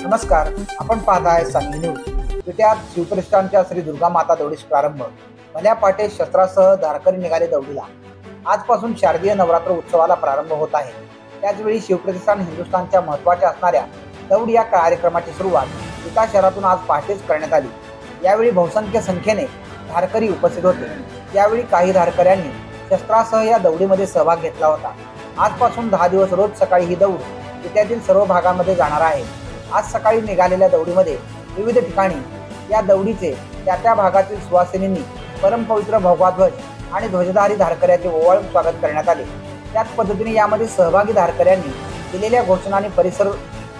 नमस्कार आपण पाहताय सांगली न्यूज विट्यात शिवप्रतिष्ठानच्या श्री दुर्गा माता दौडीस प्रारंभ. भल्या पाटे शस्त्रासह धारकरी निघाले दौडीला. आजपासून शारदीय नवरात्र उत्सवाला प्रारंभ होत आहे. त्याचवेळी शिवप्रतिष्ठान हिंदुस्थानच्या महत्त्वाच्या असणाऱ्या दौड या कार्यक्रमाची सुरुवात एका शहरातून आज पहाटेच करण्यात आली. यावेळी बहुसंख्य संख्येने धारकरी उपस्थित होते. यावेळी काही धारकऱ्यांनी शस्त्रासह या दौडीमध्ये सहभाग घेतला होता. आजपासून दहा दिवस रोज सकाळी ही दौड विट्यातील सर्व भागांमध्ये जाणार आहे. आज सकाळी निघालेल्या दौडीमध्ये विविध ठिकाणी या दौडीचे त्या त्या भागातील सुवासिनींनी परमपवित्र भगवाध्वज आणि ध्वजधारी धारकऱ्याचे ओवाळून स्वागत करण्यात आले. त्याच पद्धतीने यामध्ये सहभागी धारकऱ्यांनी दिलेल्या घोषणाने परिसर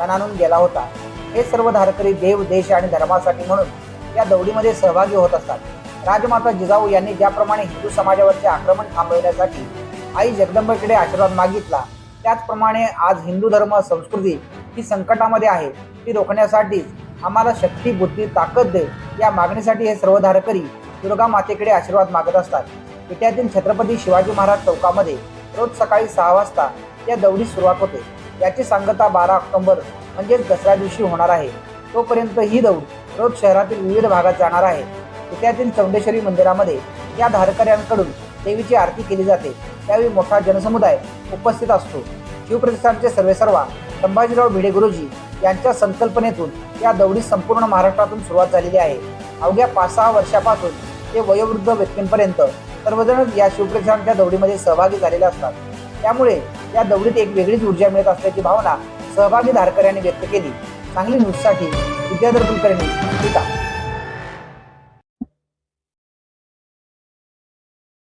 तणानून गेला होता. हे सर्व धारकरी देव देश आणि धर्मासाठी म्हणून या दौडीमध्ये सहभागी होत असतात. राजमाता जिजाऊ यांनी ज्याप्रमाणे हिंदू समाजावरचे आक्रमण थांबवण्यासाठी आई जगदंबेकडे आशीर्वाद मागितला त्याचप्रमाणे आज हिंदू धर्म संस्कृती ही संकटामध्ये आहे ती रोखण्यासाठीच आम्हाला शक्ती बुद्धी ताकद दे या मागणीसाठी हे सर्व धारकरी दुर्गा मातेकडे आशीर्वाद मागत असतात. विट्यातील छत्रपती शिवाजी महाराज चौकामध्ये रोज सकाळी सहा वाजता या दौडी सुरुवात होते. याची सांगता बारा ऑक्टोबर म्हणजेच दसऱ्या दिवशी होणार आहे. तोपर्यंत ही दौड रोज शहरातील विविध भागात जाणार आहे. पुण्यातील चौंडेश्वरी मंदिरामध्ये या धारकऱ्यांकडून देवीची आरती केली जाते. त्यावेळी मोठा जनसमुदाय उपस्थित असतो. शिवप्रतिष्ठानचे सर्वेसर्वा संभाजीराव भिडे गुरुजी यांच्या संकल्पनेतून या दौडी संपूर्ण महाराष्ट्रातून सुरुवात झालेली आहे. अवघ्या पाच सहा वर्षापासून ते वयोवृद्ध व्यक्तींपर्यंत सर्वजण या शिवप्रतिष्ठानच्या दौडीमध्ये सहभागी झालेले असतात. त्यामुळे या दौडीत एक वेगळीच ऊर्जा मिळत असल्याची भावना सहभागी धारकऱ्यांनी व्यक्त केली. चांगली न्यूजसाठी विद्याधर कुलकर्णी टीका.